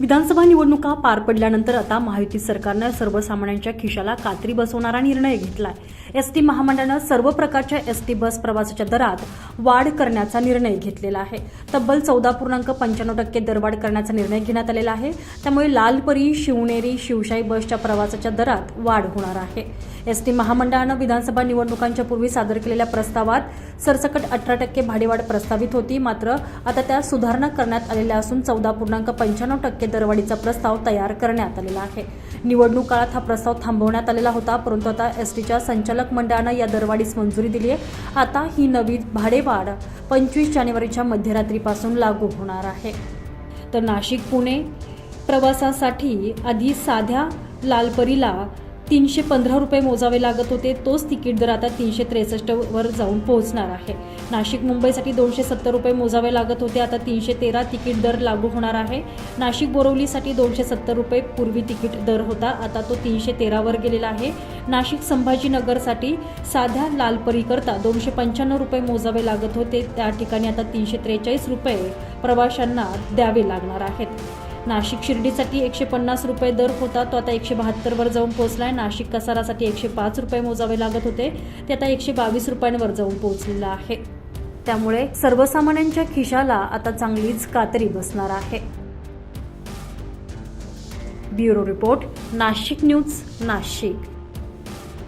विधानसभा निवडणुका पार पडल्यानंतर आता महायुती सरकारनं सर्वसामान्यांच्या खिशाला कात्री बसवणारा निर्णय घेतलाय. एस टी महामंडळानं सर्व प्रकारच्या एस टी बस प्रवासाच्या दरात वाढ करण्याचा निर्णय घेतलेला आहे. तब्बल चौदा पूर्णांक पंच्याण्णव टक्के दरवाढ करण्याचा निर्णय घेण्यात आलेला आहे. त्यामुळे लालपरी शिवनेरी शिवशाही बसच्या प्रवासाच्या दरात वाढ होणार आहे. एस टी महामंडळानं विधानसभा निवडणुकांच्या पूर्वी सादर केलेल्या प्रस्तावात सरसकट अठरा टक्के भाडेवाढ प्रस्तावित होती. मात्र आता त्यात सुधारणा करण्यात आलेल्या असून चौदा पूर्णांक पंच्याण्णव टक्के दरवाढीचा प्रस्ताव तयार करण्यात आलेला आहे. निवडणूक काळात हा प्रस्ताव थांबवण्यात आलेला होता परंतु आता एसटीच्या संचालक मंडळानं या दरवाढीस मंजुरी दिली आहे. आता ही नवी भाडेवाढ पंचवीस जानेवारीच्या मध्यरात्रीपासून लागू होणार आहे. तर नाशिक पुणे प्रवासासाठी आधी साध्या लालपरीला तीनशे पंधरा रुपये मोजावे लागत होते. तोच तिकीट दर आता तीनशे त्रेसष्टवर जाऊन पोहोचणार आहे. नाशिक मुंबईसाठी दोनशे सत्तर रुपये मोजावे लागत होते. आता तीनशे तेरा तिकीट दर लागू होणार आहे. नाशिक बोरवलीसाठी दोनशे सत्तर रुपये पूर्वी तिकीट दर होता. आता तो तीनशे तेरावर गेलेला आहे. नाशिक संभाजीनगरसाठी साध्या लालपरीकरता दोनशे पंच्याण्णव रुपये मोजावे लागत होते. त्या ठिकाणी आता तीनशे त्रेचाळीस रुपये प्रवाशांना द्यावे लागणार आहेत. नाशिक शिर्डीसाठी एकशे पन्नास रुपये दर होता. तो आता एकशे बहात्तरवर जाऊन पोहोचलाय. नाशिक कसारासाठी एकशे पाच रुपये मोजावे लागत होते. ते आता एकशे बावीस रुपयांवर जाऊन पोहोचलेलं आहे. त्यामुळे सर्वसामान्यांच्या खिशाला आता चांगलीच कातरी बसणार आहे. Bureau report Nashik news Nashik.